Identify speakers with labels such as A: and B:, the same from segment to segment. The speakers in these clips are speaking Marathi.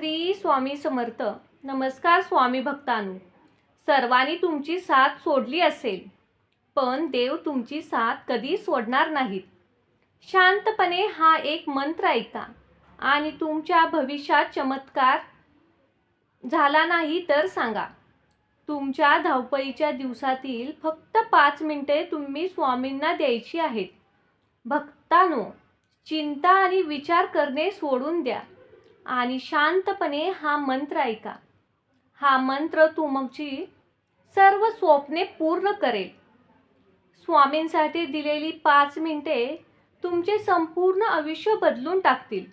A: श्री स्वामी समर्थ. नमस्कार स्वामी भक्तांनो. सर्वांनी तुमची साथ सोडली असेल पण देव तुमची साथ कधी सोडणार नाहीत. शांतपणे हा एक मंत्र ऐका आणि तुमच्या भविष्यात चमत्कार झाला नाही तर सांगा. तुमच्या धावपळीच्या दिवसातील फक्त पाच मिनिटे तुम्ही स्वामींना द्यायची आहेत. भक्तानो चिंता आणि विचार करणे सोडून द्या. आणि शांतपणे हा मंत्र ऐका. हा मंत्र तुमची सर्व स्वप्ने पूर्ण करेल. स्वामींसाठी दिलेली पाच मिनिटे तुमचे संपूर्ण आयुष्य बदलून टाकतील.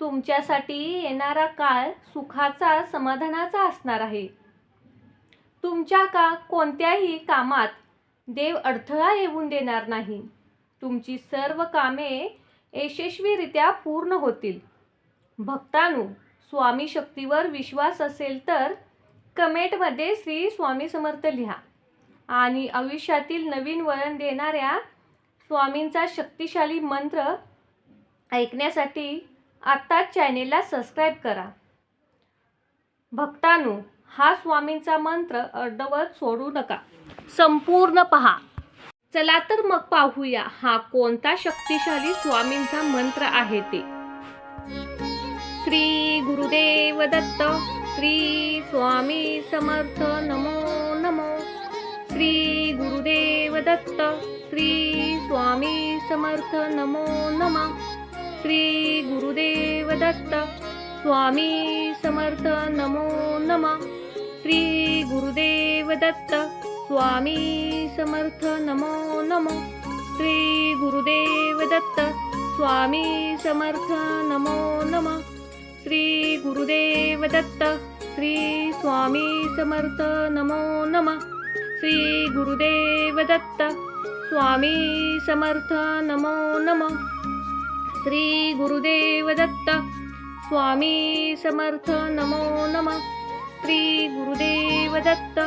A: तुमच्यासाठी येणारा काळ सुखाचा समाधानाचा असणार आहे. तुमच्या का कोणत्याही कामात देव अडथळा येऊन देणार नाही. तुमची सर्व कामे यशस्वीरित्या पूर्ण होतील. भक्तानू स्वामी शक्तीवर विश्वास असेल तर कमेंटमध्ये श्री स्वामी समर्थ लिहा. आणि आयुष्यातील नवीन वळण देणाऱ्या स्वामींचा शक्तिशाली मंत्र ऐकण्यासाठी आत्ताच चॅनेलला सबस्क्राईब करा. भक्तानू हा स्वामींचा मंत्र अर्धवत सोडू नका. संपूर्ण पहा. चला तर मग पाहूया हा कोणता शक्तिशाली स्वामींचा मंत्र आहे ते. श्री गुरुदेव दत्त श्री स्वामी समर्थ नमो नमो. श्री गुरुदेव दत्त श्री स्वामी समर्थ नमो नमः. श्री गुरुदेव दत्त स्वामी समर्थ नमो नमः. श्री गुरुदेव दत्त स्वामी समर्थ नमो नमो. श्री गुरुदेव दत्त स्वामी समर्थ नमो नमः. श्री गुरुदेव दत्त श्री स्वामी समर्थ नमो नमः. श्री गुरुदेव दत्त स्वामी समर्थ नमो नमः. श्री गुरुदेव दत्त स्वामी समर्थ नमो नमः. श्री गुरुदेव दत्त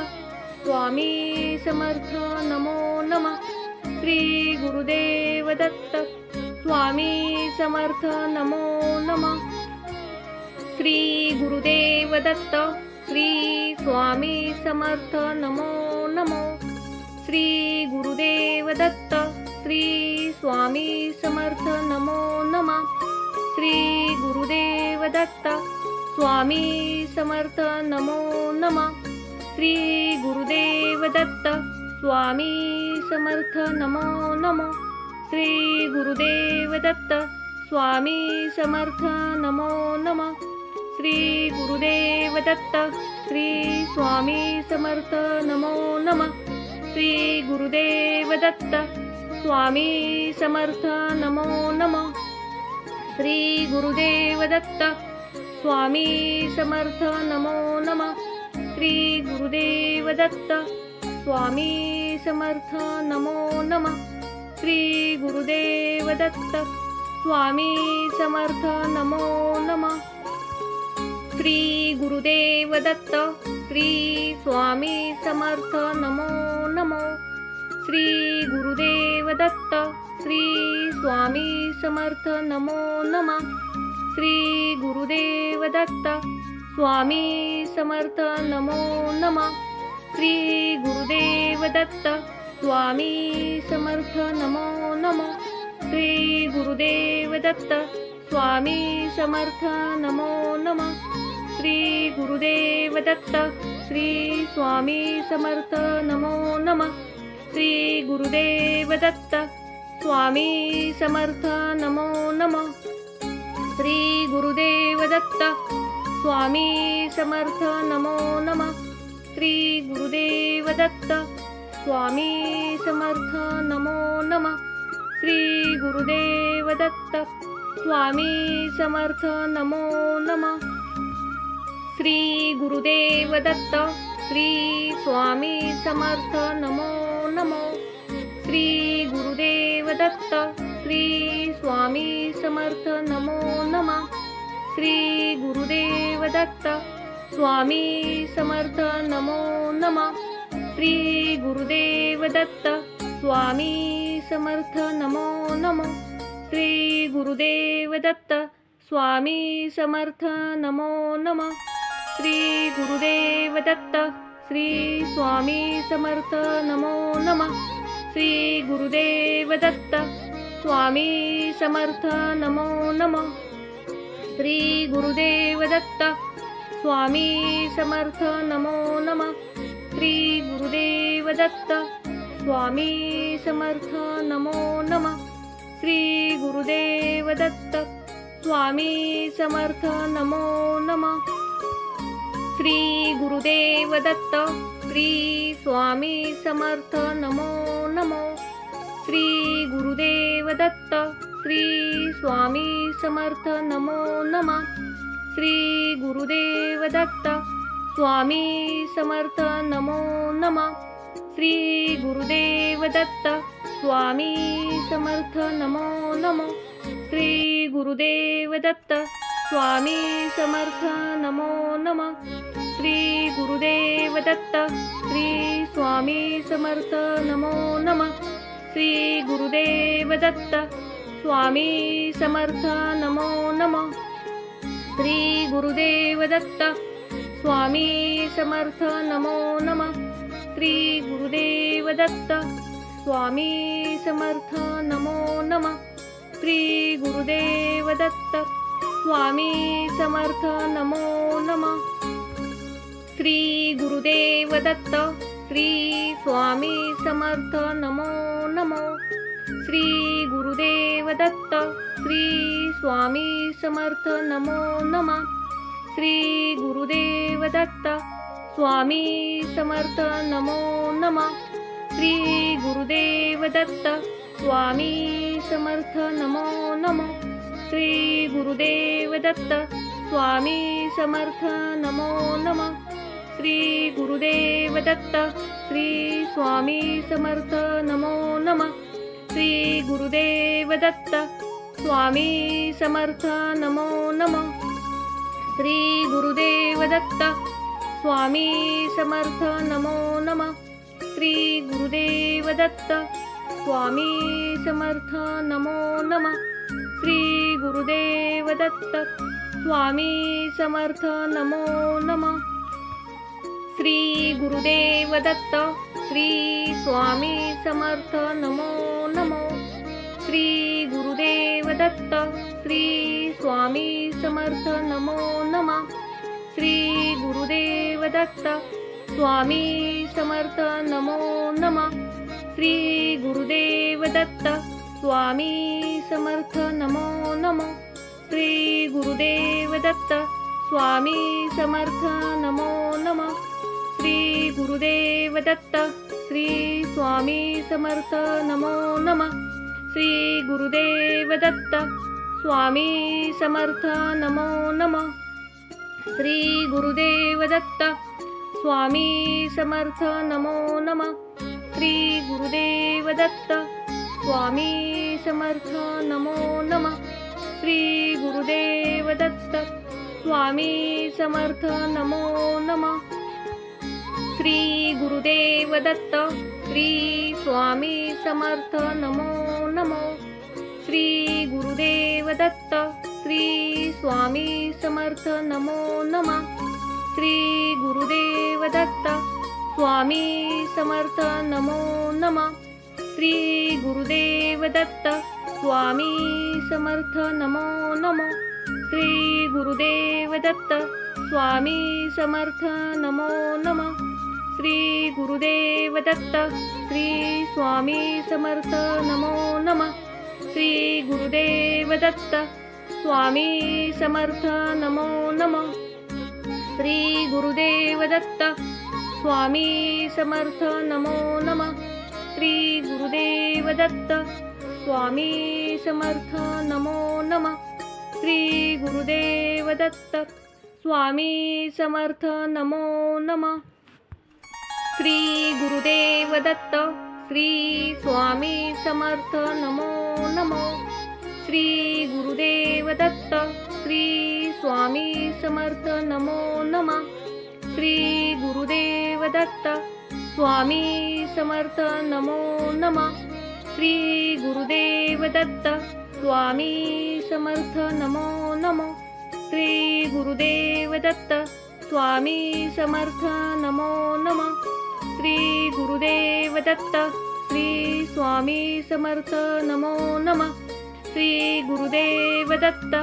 A: स्वामी समर्थ नमो नमः. श्री गुरुदेव दत्त स्वामी समर्थ नमो नमः. श्री गुरुदेव दत्त श्री स्वामी समर्थ नमो नमो. श्री गुरुदेव दत्त श्री स्वामी समर्थ नमो नमः. श्री गुरुदेव दत्त स्वामी समर्थ नमो नमः. श्री गुरुदेव दत्त स्वामी समर्थ नमो नमो. श्री गुरुदेव दत्त स्वामी समर्थ नमो नमः. श्री गुरुदेव दत्त श्री स्वामी समर्थ नमो नमः. श्री गुरुदेव दत्त स्वामी समर्थ नमो नमः. श्री गुरुदेव दत्त स्वामी समर्थ नमो नमः. श्री गुरुदेव दत्त स्वामी समर्थ नमो नमः. श्री गुरुदेव दत्त स्वामी समर्थ नमो नमः. श्री गुरुदेव दत्त श्री स्वामी समर्थ नमो नमो. श्री गुरुदेव दत्त श्री स्वामी समर्थ नमो नमः. श्री गुरुदेव दत्त स्वामी समर्थ नमो नमः. श्री गुरुदेव दत्त स्वामी समर्थ नमो नमो. श्री गुरुदेव दत्त स्वामी समर्थ नमो नमः. श्री गुरुदेव दत्त श्री स्वामी समर्थ नमो नमः. श्री गुरुदेव दत्त स्वामी समर्थ नमो नमः. श्री गुरुदेव दत्त स्वामी समर्थ नमो नमः. श्री गुरुदेव दत्त स्वामी समर्थ नमो नमः. श्री गुरुदेव दत्त स्वामी समर्थ नमो नमः. श्री गुरुदेव दत्त श्री स्वामी समर्थ नमो नमो. श्री गुरुदेव दत्त श्री स्वामी समर्थ नमो नमः. श्री गुरुदेव दत्त स्वामी समर्थ नमो नमः. श्री गुरुदेव दत्त स्वामी समर्थ नमो नमो. श्री गुरुदेव दत्त स्वामी समर्थ नमो नमः. श्री गुरुदेव दत्त श्री स्वामी समर्थ नमो नमः. श्री गुरुदेव दत्त स्वामी समर्थ नमो नमः. श्री गुरुदेव दत्त स्वामी समर्थ नमो नमः. श्री गुरुदेव दत्त स्वामी समर्थ नमो नमः. श्री गुरुदेव दत्त स्वामी समर्थ नमो नमः. श्री गुरुदेव दत्त श्री स्वामी समर्थ नमो नमो. श्री गुरुदेव दत्त श्री स्वामी समर्थ नमो नमः. श्री गुरुदेव दत्त स्वामी समर्थ नमो नमः. श्री गुरुदेव दत्त स्वामी समर्थ नमो नमो. श्री गुरुदेव दत्त स्वामी समर्थ नमो नम. श्री गुरुदेव दत्त. श्री स्वामी समर्थ नमो नमः. श्री गुरुदेव दत्त. स्वामी समर्थ नमो नमः. श्री गुरुदेव दत्त. स्वामी समर्थ नमो नमः. श्री गुरुदेव दत्त. स्वामी समर्थ नमो नम. श्री गुरुदेव दत्त. स्वामी समर्थ नमो नमः. श्री गुरुदेव दत्त श्री स्वामी समर्थ नमो नमो. श्री गुरुदेव दत्त श्री स्वामी समर्थ नमो नमः. श्री गुरुदेव दत्त स्वामी समर्थ नमो नमः. श्री गुरुदेव दत्त स्वामी समर्थ नमो नमः. श्री गुरुदेव दत्त स्वामी समर्थ नमो नमः. श्री गुरुदेव दत्त श्री स्वामी समर्थ नमो नमः. श्री गुरुदेव दत्त स्वामी समर्थ नमो नमः. श्री गुरुदेव दत्त स्वामी समर्थ नमो नमः. श्री गुरुदेव दत्त स्वामी समर्थ नमो नमः. गुरुदेव दत्त स्वामी समर्थ नमो नमः. श्री गुरुदेव दत्त श्री स्वामी समर्थ नमो नमो. श्री गुरुदेव दत्त श्री स्वामी समर्थ नमो नमः. श्री गुरुदेव दत्त स्वामी समर्थ नमो नमः. श्री गुरुदेव दत्त स्वामी समर्थ नमो नमो. श्री गुरुदेव दत्त स्वामी समर्थ नमो नमः. श्री गुरुदेव दत्त श्री स्वामी समर्थ नमो नमः. श्री गुरुदेव दत्त स्वामी समर्थ नमो नमः. श्री गुरुदेव दत्त स्वामी समर्थ नमो नमः. श्री गुरुदेव दत्त स्वामी समर्थ नमो नमः. श्री गुरुदेव दत्त स्वामी समर्थ नमो नमः. श्री गुरुदेव दत्त श्री स्वामी समर्थ नमो नमो. श्री गुरुदेव दत्त श्री स्वामी समर्थ नमो नमः. श्री गुरुदेव दत्त स्वामी समर्थ नमो नमः. श्री गुरुदेव दत्त स्वामी समर्थ नमो नमो. श्री गुरुदेव दत्त स्वामी समर्थ नमो नमः. श्री गुरुदेव दत्त श्री स्वामी समर्थ नमो नमः. श्री गुरुदेव दत्त स्वामी समर्थ नमो नमः. श्री गुरुदेव दत्त स्वामी समर्थ नमो नमः. श्री गुरुदेव दत्त स्वामी समर्थ नमो नमः. श्री गुरुदेव दत्त स्वामी समर्थ नमो नमः. श्री गुरुदेव दत्त श्री स्वामी समर्थ नमो नमो. श्री गुरुदेव दत्त श्री स्वामी समर्थ नमो नमः. श्री गुरुदेव दत्त स्वामी समर्थ नमो नमः श्री गुरुदेव दत्त स्वामी समर्थ नमो नम श्री गुरुदेव दत्त स्वामी समर्थ नमो नमः श्री गुरुदेव दत्त श्री स्वामी समर्थ नमो नमः श्री गुरुदेव दत्त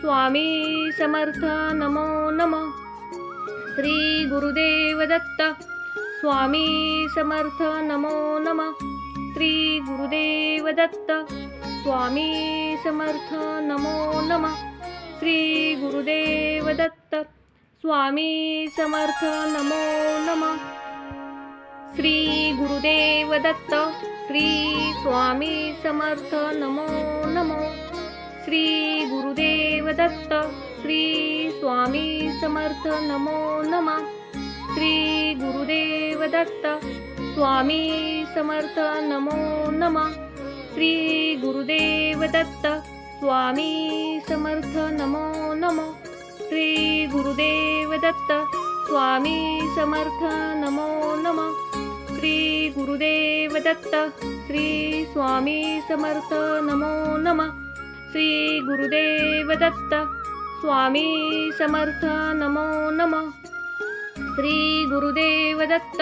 A: स्वामी समर्थ नमो नमः श्री गुरुदेव दत्त स्वामी समर्थ नमो नमः. श्री गुरुदेव दत्त. स्वामी समर्थ नमो नमः. श्री गुरुदेव दत्त. स्वामी समर्थ नमो नमः. श्री गुरुदेव दत्त. श्री स्वामी समर्थ नमो नमो. श्री गुरुदेव दत्त. श्री स्वामी समर्थ नमो नमः. श्री गुरुदेव दत्त स्वामी समर्थ नमो नमः. श्री गुरुदेव दत्त स्वामी समर्थ नमो नमः. श्री गुरुदेव दत्त स्वामी समर्थ नमो नमः. श्री गुरुदेव दत्त श्री स्वामी समर्थ नमो नमः. श्री गुरुदेव दत्त स्वामी समर्थ नमो नमः. श्री गुरुदेव दत्त